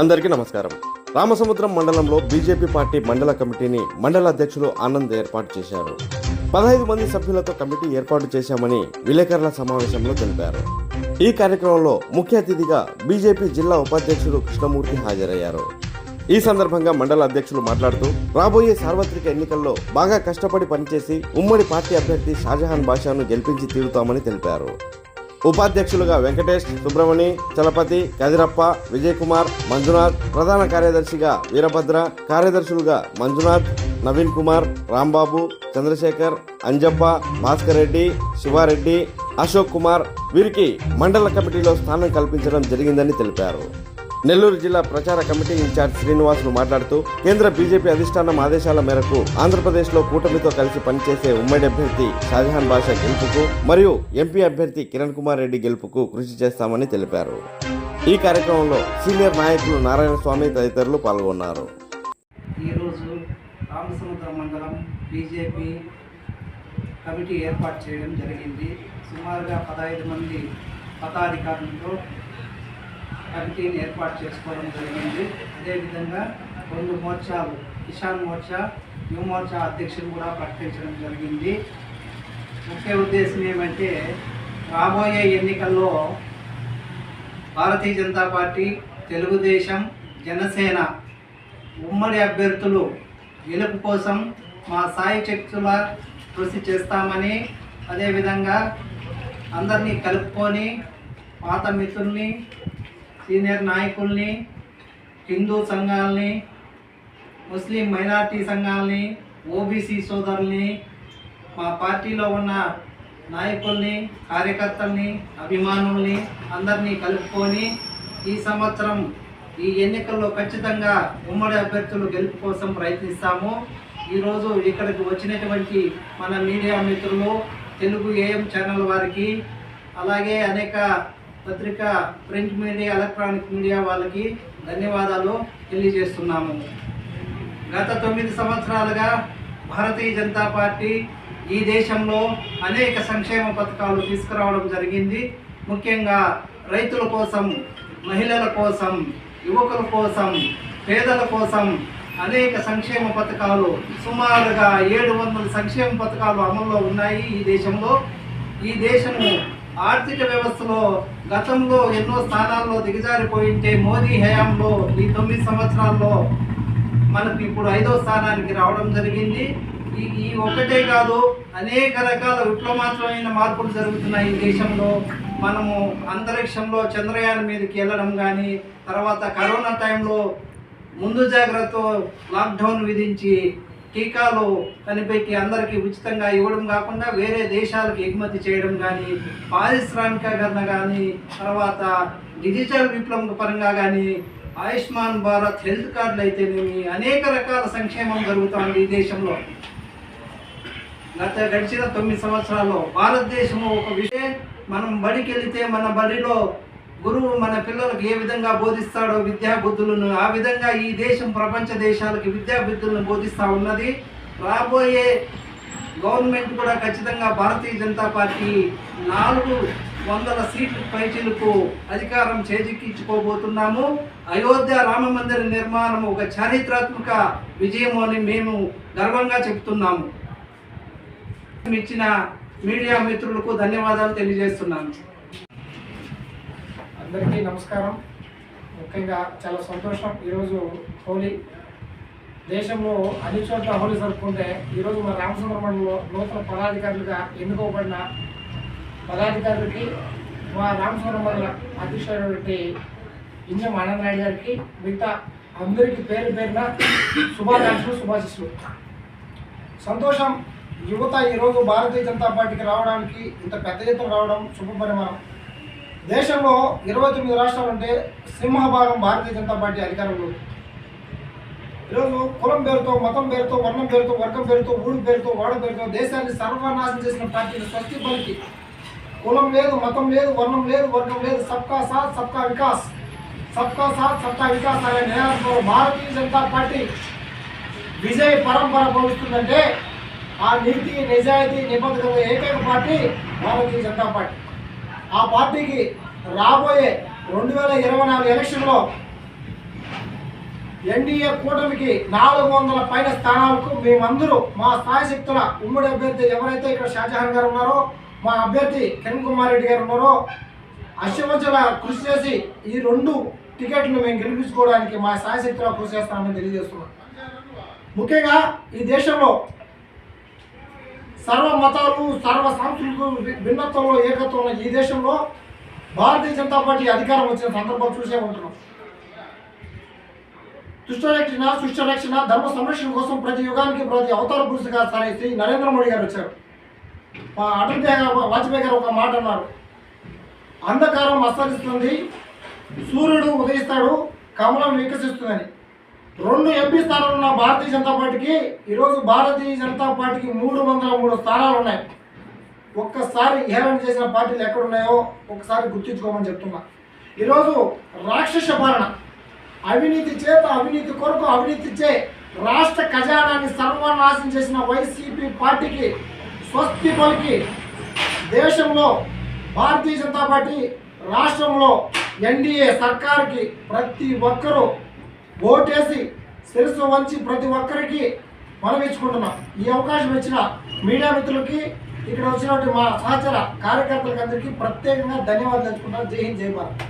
అందరికీ నమస్కారం. రామసముద్రం మండలంలో బీజేపీ పార్టీ మండల కమిటీని మండల అధ్యక్షులు ఆనంద్ ఏర్పాటు చేశారు. పదహైదు మంది సభ్యులతో కమిటీ ఏర్పాటు చేశామని విలేకరుల సమావేశంలో తెలిపారు. ఈ కార్యక్రమంలో ముఖ్య అతిథిగా బీజేపీ జిల్లా ఉపాధ్యక్షుడు కృష్ణమూర్తి హాజరయ్యారు. ఈ సందర్భంగా మండల అధ్యక్షులు మాట్లాడుతూ రాబోయే సార్వత్రిక ఎన్నికల్లో బాగా కష్టపడి పనిచేసి ఉమ్మడి పార్టీ అభ్యర్థి షాజహాన్ బాషాను గెలిపించి తీరుతామని తెలిపారు. ఉపాధ్యక్షులుగా వెంకటేష్ సుబ్రమణి చలపతి కదిరప్ప విజయ్ కుమార్ మంజునాథ్ ప్రధాన కార్యదర్శిగా వీరభద్ర కార్యదర్శులుగా మంజునాథ్ నవీన్ కుమార్ రాంబాబు చంద్రశేఖర్ అంజప్ప భాస్కర్ రెడ్డి శివారెడ్డి అశోక్ కుమార్ వీరికి మండల కమిటీలో స్థానం కల్పించడం జరిగిందని తెలిపారు. నెల్లూరు జిల్లా ప్రచార కమిటీ ఇన్ఛార్జ్ శ్రీనివాసులు మాట్లాడుతూ కేంద్ర బీజేపీ అధిష్టానం ఆదేశాల మేరకు ఆంధ్రప్రదేశ్లో కూటమితో కలిసి పనిచేసే ఉమ్మడి అభ్యర్థి షాజహాన్ బాషా గెలుపుకు మరియు ఎంపీ అభ్యర్థి కిరణ్ కుమార్ రెడ్డి గెలుపుకు కృషి చేస్తామని తెలిపారు. ఈ కార్యక్రమంలో సీనియర్ నాయకులు నారాయణ స్వామి తదితరులు పాల్గొన్నారు. ఈరోజు రామసముద్రం మండలం బీజేపీ కమిటీ ఏర్పాటు చేయడం జరిగింది. సుమారుగా పదహైదు మంది పదాధికారులతో కమిటీని ఏర్పాటు చేసుకోవడం జరిగింది. అదేవిధంగా రెండు మోర్చాలు కిసాన్ మోర్చా యువ మోర్చా అధ్యక్షులు కూడా ప్రకటించడం జరిగింది. ముఖ్య ఉద్దేశం ఏమంటే రాబోయే ఎన్నికల్లో భారతీయ జనతా పార్టీ తెలుగుదేశం జనసేన ఉమ్మడి అభ్యర్థులు గెలుపు కోసం మా సాయి శక్తుల కృషి చేస్తామని అదేవిధంగా అందరినీ కలుపుకొని పాత మిత్రుల్ని సీనియర్ నాయకుల్ని హిందూ సంఘాలని ముస్లిం మైనార్టీ సంఘాలని ఓబీసీ సోదరుల్ని మా పార్టీలో ఉన్న నాయకుల్ని కార్యకర్తల్ని అభిమానుల్ని అందరినీ కలుపుకొని ఈ సంవత్సరం ఈ ఎన్నికల్లో ఖచ్చితంగా ఉమ్మడి అభ్యర్థులు గెలుపు కోసం ప్రయత్నిస్తాము. ఈరోజు ఇక్కడికి వచ్చినటువంటి మన మీడియా మిత్రులు తెలుగు ఏఎం ఛానల్ వారికి అలాగే అనేక పత్రిక ప్రింట్ మీడియా ఎలక్ట్రానిక్ మీడియా వాళ్ళకి ధన్యవాదాలు తెలియజేస్తున్నాము. గత తొమ్మిది సంవత్సరాలుగా భారతీయ జనతా పార్టీ ఈ దేశంలో అనేక సంక్షేమ పథకాలు తీసుకురావడం జరిగింది. ముఖ్యంగా రైతుల కోసం మహిళల కోసం యువకుల కోసం పేదల కోసం అనేక సంక్షేమ పథకాలు సుమారుగా ఏడు వందల సంక్షేమ పథకాలు అమల్లో ఉన్నాయి ఈ దేశంలో. ఈ దేశము ఆర్థిక వ్యవస్థలో గతంలో ఎన్నో స్థానాల్లో దిగజారిపోయింటే మోదీ హయాంలో ఈ తొమ్మిది సంవత్సరాల్లో మనకు ఇప్పుడు ఐదో స్థానానికి రావడం జరిగింది. ఈ ఈ ఒక్కటే కాదు అనేక రకాల విప్లవాత్మకమైన మార్పులు జరుగుతున్నాయి ఈ దేశంలో. మనము అంతరిక్షంలో చంద్రయాన్ మీదకి వెళ్ళడం కానీ తర్వాత కరోనా టైంలో ముందు జాగ్రత్త లాక్డౌన్ విధించి టీకాలు కనిపెట్టి అందరికీ ఉచితంగా ఇవ్వడం కాకుండా వేరే దేశాలకు ఎగుమతి చేయడం కానీ పారిశ్రామికీకరణ కానీ తర్వాత డిజిటల్ విప్లవం పరంగా కానీ ఆయుష్మాన్ భారత్ హెల్త్ కార్డులు అయితేనేమి అనేక రకాల సంక్షేమం జరుగుతోంది ఈ దేశంలో. గత గడిచిన తొమ్మిది సంవత్సరాల్లో భారతదేశంలో ఒక విషయం మనం బడికి వెళితే మన బడిలో గురువు మన పిల్లలకు ఏ విధంగా బోధిస్తాడో విద్యాబుద్ధులను ఆ విధంగా ఈ దేశం ప్రపంచ దేశాలకి విద్యాబుద్ధులను బోధిస్తూ ఉన్నది. రాబోయే గవర్నమెంట్ కూడా ఖచ్చితంగా భారతీయ జనతా పార్టీ నాలుగు వందల సీట్లు పైచీలకు అధికారం చేజిక్కించుకోబోతున్నాము. అయోధ్య రామ మందిర నిర్మాణం ఒక చారిత్రాత్మక విజయం అని మేము గర్వంగా చెప్తున్నాము ఇచ్చిన మీడియా మిత్రులకు ధన్యవాదాలు తెలియజేస్తున్నాను. అందరికీ నమస్కారం. ముఖ్యంగా చాలా సంతోషం. ఈరోజు హోలీ. దేశంలో అన్ని చోట్ల హోలీ జరుపుకుంటే ఈరోజు మన రామచంద్ర నూతన పదాధికారులుగా ఎన్నుకోబడిన పదాధికారులకి మా రామచంద్ర మండల అధ్యక్షుడైనటువంటి ఇంజం ఆనందనాయుడు గారికి మిగతా అందరికీ పేరు పేరున శుభాకాంక్షలు శుభాశిస్సులు. సంతోషం యువత ఈరోజు భారతీయ జనతా పార్టీకి రావడానికి ఇంత పెద్ద ఎత్తున రావడం శుభపరిమాణం. దేశంలో ఇరవై తొమ్మిది రాష్ట్రాలు అంటే సింహభాగం భారతీయ జనతా పార్టీ అధికారంలో ఉంది. ఈరోజు కులం పేరుతో మతం పేరుతో వర్ణం పేరుతో వర్గం పేరుతో ఊరు పేరుతో వాడ పేరుతో దేశాన్ని సర్వనాశనం చేసిన పార్టీని స్వస్తి పలికి కులం లేదు మతం లేదు వర్ణం లేదు వర్గం లేదు సబ్కా సాత్ సబ్కా వికాస్. సబ్కా సాత్ సబ్కా వికాస్ అనే నినాదంతో భారతీయ జనతా పార్టీ విజయ పరంపర భవిస్తుందంటే ఆ నీతి నిజాయితీ నిబద్ధత ఏకైక పార్టీ భారతీయ జనతా పార్టీ. ఆ పార్టీకి రాబోయే రెండు వేల ఇరవై నాలుగు ఎలక్షన్లో ఎన్డీఏ కూటమికి నాలుగు వందల పైన స్థానాలకు మేమందరూ మా స్థాయశక్తుల ఉమ్మడి అభ్యర్థి ఎవరైతే ఇక్కడ షాజహాన్ గారు ఉన్నారో మా అభ్యర్థి కిరణ్ కుమార్ రెడ్డి గారు ఉన్నారో అశ్వమంచల కృషి చేసి ఈ రెండు టికెట్లు మేము గెలిపించుకోవడానికి మా స్థాయశక్తుల కృషి చేస్తామని తెలియజేస్తున్నాం. ముఖ్యంగా ఈ దేశంలో సర్వ మతాలు సర్వ సంస్కృతులు భిన్నత్వంలో ఏకత్వంలో ఈ దేశంలో భారతీయ జనతా పార్టీ అధికారం వచ్చిన సందర్భం చూసే ఉంటున్నాం. దుష్టరక్షణ సుష్టరక్షణ ధర్మ సంరక్షణ కోసం ప్రతి యుగానికి ప్రతి అవతార పురుషుగా సరే శ్రీ నరేంద్ర మోడీ గారు వచ్చారు. మా అటల్ బిహారీ వాజ్పేయి గారు ఒక మాట అన్నారు. అంధకారం అస్తరిస్తుంది సూర్యుడు ఉదయిస్తాడు కమలం వికసిస్తుందని. రెండు ఎంపీ స్థానాలు ఉన్న భారతీయ జనతా పార్టీకి ఈరోజు భారతీయ జనతా పార్టీకి మూడు వందల మూడు స్థానాలు ఉన్నాయి. ఒక్కసారి హేళన చేసిన పార్టీలు ఎక్కడున్నాయో ఒకసారి గుర్తించుకోమని చెప్తున్నా. ఈరోజు రాక్షస పాలన. అవినీతి చేత అవినీతి కొరకు అవినీతి చే రాష్ట్ర ఖజానాన్ని సర్వనాశం చేసిన వైసీపీ పార్టీకి స్వస్తి పలికి దేశంలో భారతీయ జనతా పార్టీ రాష్ట్రంలో ఎన్డీఏ సర్కార్కి ప్రతి ఒక్కరూ ఓటేసి శిరస్సు వంచి ప్రతి ఒక్కరికి మనమిచ్చుకుంటున్నాం. ఈ అవకాశం ఇచ్చిన మీడియా మిత్రులకి ఇక్కడ వచ్చినటువంటి మా సహచర కార్యకర్తలకు అందరికీ ప్రత్యేకంగా ధన్యవాదాలు తెలుసుకుంటాం జై హింద్ జై భారత్.